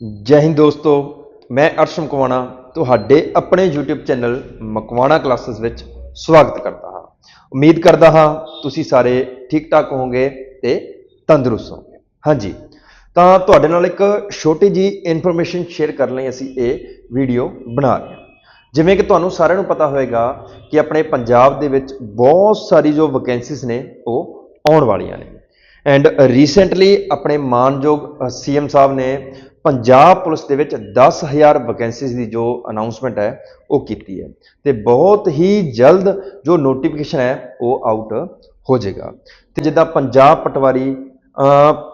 ਜੈ ਹਿੰਦ ਦੋਸਤੋ, ਮੈਂ ਅਰਸ਼ਮ ਕੁਮਾਣਾ ਤੁਹਾਡੇ ਆਪਣੇ YouTube ਚੈਨਲ ਮਕਵਾਣਾ ਕਲਾਸਿਸ ਵਿੱਚ ਸਵਾਗਤ ਕਰਦਾ ਹਾਂ। ਉਮੀਦ ਕਰਦਾ ਹਾਂ ਤੁਸੀਂ ਸਾਰੇ ਠੀਕ ਠਾਕ ਹੋਵੋਗੇ ਤੇ ਤੰਦਰੁਸਤ ਹੋਵੋਗੇ। ਹਾਂਜੀ, ਤਾਂ ਤੁਹਾਡੇ ਨਾਲ ਇੱਕ ਛੋਟੀ ਜੀ ਇਨਫੋਰਮੇਸ਼ਨ ਸ਼ੇਅਰ ਕਰਨ ਲਈ ਅਸੀਂ ਇਹ ਵੀਡੀਓ ਬਣਾ ਰਹੇ ਹਾਂ। ਜਿਵੇਂ ਕਿ ਤੁਹਾਨੂੰ ਸਾਰਿਆਂ ਨੂੰ ਪਤਾ ਹੋਵੇਗਾ ਕਿ ਆਪਣੇ ਪੰਜਾਬ ਦੇ ਵਿੱਚ ਬਹੁਤ ਸਾਰੀ ਜੋ ਵੈਕੈਂਸੀਜ਼ ਨੇ, ਉਹ ਆਉਣ ਵਾਲੀਆਂ ਨੇ। ਐਂਡ ਰੀਸੈਂਟਲੀ ਆਪਣੇ ਮਾਨਯੋਗ ਸੀਐਮ ਸਾਹਿਬ ਨੇ ਪੰਜਾਬ ਪੁਲਿਸ ਦੇ ਵਿੱਚ 10000 ਵੈਕੈਂਸੀਜ਼ ਦੀ ਜੋ ਅਨਾਉਂਸਮੈਂਟ ਹੈ, ਉਹ ਕੀਤੀ ਹੈ। ਤੇ ਬਹੁਤ ਹੀ ਜਲਦ ਜੋ ਨੋਟੀਫਿਕੇਸ਼ਨ ਹੈ, ਉਹ ਆਊਟ ਹੋ ਜਾਏਗਾ। ਤੇ ਜਿੱਦਾਂ ਪੰਜਾਬ ਪਟਵਾਰੀ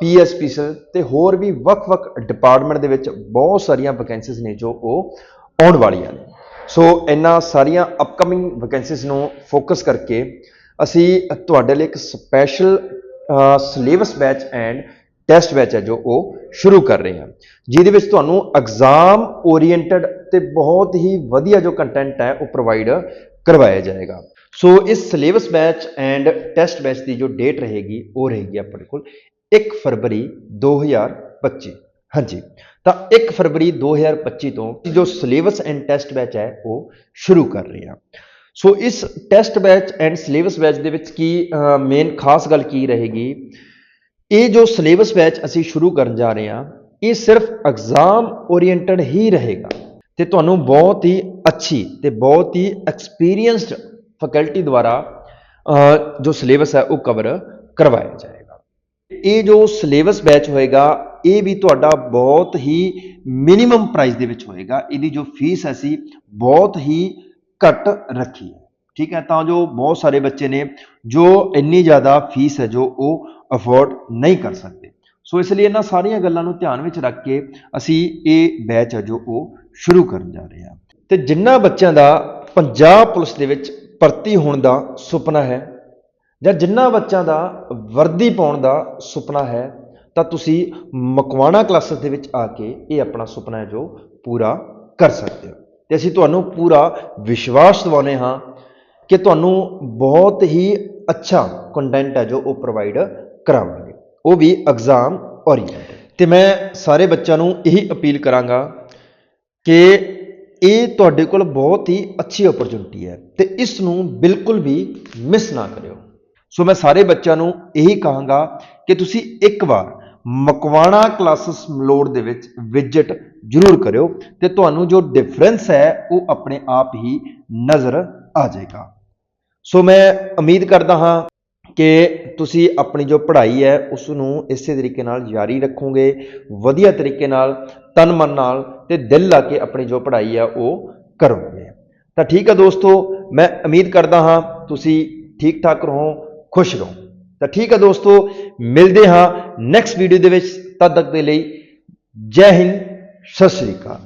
ਪੀਐਸਪੀਸਲ ਤੇ ਹੋਰ ਵੀ ਵੱਖ-ਵੱਖ ਡਿਪਾਰਟਮੈਂਟ ਦੇ ਵਿੱਚ ਬਹੁਤ ਸਾਰੀਆਂ ਵੈਕੈਂਸੀਜ਼ ਨੇ ਜੋ ਉਹ ਆਉਣ ਵਾਲੀਆਂ ਨੇ। ਸੋ ਇਹਨਾਂ ਸਾਰੀਆਂ ਅਪਕਮਿੰਗ ਵੈਕੈਂਸੀਜ਼ ਨੂੰ ਫੋਕਸ ਕਰਕੇ ਅਸੀਂ ਤੁਹਾਡੇ ਲਈ ਇੱਕ special syllabus batch and test batch ਹੈ ਜੋ ਉਹ ਸ਼ੁਰੂ ਕਰ ਰਹੇ ਹਾਂ ਜਿਹਦੇ ਵਿੱਚ ਤੁਹਾਨੂੰ ਐਗਜ਼ਾਮ ਓਰੀਐਂਟਡ ਤੇ ਬਹੁਤ ਹੀ ਵਧੀਆ ਜੋ ਕੰਟੈਂਟ ਹੈ ਉਹ ਪ੍ਰੋਵਾਈਡ ਕਰਵਾਇਆ ਜਾਏਗਾ। ਸੋ ਇਸ syllabus batch and test batch ਦੀ ਜੋ ਡੇਟ ਰਹੇਗੀ, ਉਹ ਰਹੇਗੀ ਆਪਣੇ ਕੋਲ 1 ਫਰਵਰੀ 2025 ਹਾਂਜੀ। ਤਾਂ 1 ਫਰਵਰੀ 2025 ਤੋਂ ਜੋ ਸਿਲੇਬਸ ਐਂਡ ਟੈਸਟ ਬੈਚ ਹੈ, ਉਹ ਸ਼ੁਰੂ ਕਰ ਰਹੇ ਹਾਂ। ਸੋ ਇਸ test batch and syllabus batch ਦੇ ਵਿੱਚ ਕੀ ਮੇਨ ਖਾਸ ਗੱਲ ਕੀ ਰਹੇਗੀ? ਇਹ ਜੋ ਸਿਲੇਬਸ ਬੈਚ ਅਸੀਂ ਸ਼ੁਰੂ ਕਰਨ ਜਾ ਰਹੇ ਹਾਂ, ਇਹ ਸਿਰਫ ਐਗਜ਼ਾਮ ਓਰੀਐਂਟਡ ਹੀ ਰਹੇਗਾ। ਤੇ ਤੁਹਾਨੂੰ ਬਹੁਤ ਹੀ ਅੱਛੀ ਤੇ ਬਹੁਤ ਹੀ ਐਕਸਪੀਰੀਅੰਸਡ ਫੈਕਲਟੀ ਦੁਆਰਾ ਜੋ ਸਿਲੇਬਸ ਹੈ ਉਹ ਕਵਰ ਕਰਵਾਇਆ ਜਾਏਗਾ। ਇਹ ਜੋ ਸਿਲੇਬਸ ਬੈਚ ਹੋਏਗਾ, ਇਹ ਵੀ ਤੁਹਾਡਾ ਬਹੁਤ ਹੀ ਮਿਨੀਮਮ ਪ੍ਰਾਈਸ ਦੇ ਵਿੱਚ ਹੋਏਗਾ। ਇਹਦੀ ਜੋ ਫੀਸ ਹੈ ਅਸੀਂ ਬਹੁਤ ਹੀ ਘੱਟ ਰੱਖੀ ਹੈ। ਠੀਕ ਹੈ? ਤਾਂ ਜੋ ਬਹੁਤ ਸਾਰੇ ਬੱਚੇ ਨੇ ਜੋ ਇੰਨੀ ਜ਼ਿਆਦਾ ਫੀਸ ਹੈ ਜੋ ਉਹ ਅਫੋਰਡ ਨਹੀਂ ਕਰ ਸਕਦੇ। ਸੋ ਇਸ ਲਈ ਇਹਨਾਂ ਸਾਰੀਆਂ ਗੱਲਾਂ ਨੂੰ ਧਿਆਨ ਵਿੱਚ ਰੱਖ ਕੇ ਅਸੀਂ ਇਹ ਬੈਚ ਹੈ ਜੋ ਉਹ ਸ਼ੁਰੂ ਕਰਨ ਜਾ ਰਹੇ ਹਾਂ। ਤੇ ਜਿਨ੍ਹਾਂ ਬੱਚਿਆਂ ਦਾ ਪੰਜਾਬ ਪੁਲਿਸ ਦੇ ਵਿੱਚ ਭਰਤੀ ਹੋਣ ਦਾ ਸੁਪਨਾ ਹੈ ਜਾਂ ਜਿਨ੍ਹਾਂ ਬੱਚਿਆਂ ਦਾ ਵਰਦੀ ਪਾਉਣ ਦਾ ਸੁਪਨਾ ਹੈ, ਤਾਂ ਤੁਸੀਂ ਮਕਵਾਣਾ ਕਲਾਸਿਸ ਦੇ ਵਿੱਚ ਆ ਕੇ ਇਹ ਆਪਣਾ ਸੁਪਨਾ ਹੈ ਜੋ ਪੂਰਾ ਕਰ ਸਕਦੇ ਹੋ। ਤੇ ਅਸੀਂ ਤੁਹਾਨੂੰ ਪੂਰਾ ਵਿਸ਼ਵਾਸ ਦਿਵਾਉਂਦੇ ਹਾਂ ਕਿ ਤੁਹਾਨੂੰ ਬਹੁਤ ਹੀ ਅੱਛਾ ਕੰਟੈਂਟ ਹੈ ਜੋ ਉਹ ਪ੍ਰੋਵਾਈਡ ਕਰਾਵਾਂਗੇ ਉਹ ਵੀ ਐਗਜ਼ਾਮ ਓਰੀਐਂਟਡ ਤੇ ਮੈਂ ਸਾਰੇ ਬੱਚਿਆਂ ਨੂੰ ਇਹੀ ਅਪੀਲ ਕਰਾਂਗਾ ਕਿ ਇਹ ਤੁਹਾਡੇ ਕੋਲ ਬਹੁਤ ਹੀ ਅੱਛੀ ਓਪਰਚੁਨਿਟੀ ਹੈ ਤੇ ਇਸ ਨੂੰ ਬਿਲਕੁਲ ਵੀ ਮਿਸ ਨਾ ਕਰਿਓ। ਸੋ ਮੈਂ ਸਾਰੇ ਬੱਚਿਆਂ ਨੂੰ ਇਹੀ ਕਹਾਂਗਾ ਕਿ ਤੁਸੀਂ ਇੱਕ ਵਾਰ ਮਕਵਾਣਾ ਕਲਾਸਿਸ ਮਲੋੜ ਦੇ ਵਿੱਚ ਵਿਜ਼ਿਟ ਜ਼ਰੂਰ ਕਰਿਓ ਤੇ ਤੁਹਾਨੂੰ ਜੋ ਡਿਫਰੈਂਸ ਹੈ ਉਹ ਆਪਣੇ ਆਪ ਹੀ ਨਜ਼ਰ ਆ ਜਾਏਗਾ। ਸੋ ਮੈਂ ਉਮੀਦ ਕਰਦਾ ਹਾਂ ਕਿ ਤੁਸੀਂ ਆਪਣੀ ਜੋ ਪੜ੍ਹਾਈ ਹੈ ਉਸ ਨੂੰ ਇਸੇ ਤਰੀਕੇ ਨਾਲ ਜਾਰੀ ਰੱਖੋਗੇ, ਵਧੀਆ ਤਰੀਕੇ ਨਾਲ, ਤਨ ਮਨ ਨਾਲ ਤੇ ਦਿਲ ਲਾ ਕੇ ਆਪਣੀ ਜੋ ਪੜ੍ਹਾਈ ਹੈ ਉਹ ਕਰੋਗੇ। ਤਾਂ ਠੀਕ ਹੈ ਦੋਸਤੋ, ਮੈਂ ਉਮੀਦ ਕਰਦਾ ਹਾਂ ਤੁਸੀਂ ਠੀਕ ਠਾਕ ਰਹੋ, ਖੁਸ਼ ਰਹੋ। ਤਾਂ ਠੀਕ ਹੈ ਦੋਸਤੋ, ਮਿਲਦੇ ਹਾਂ ਨੈਕਸਟ ਵੀਡੀਓ ਦੇ ਵਿੱਚ। ਤਦ ਤੱਕ ਦੇ ਲਈ ਜੈ ਹਿੰਦ, ਸਤਿ ਸ੍ਰੀ ਅਕਾਲ।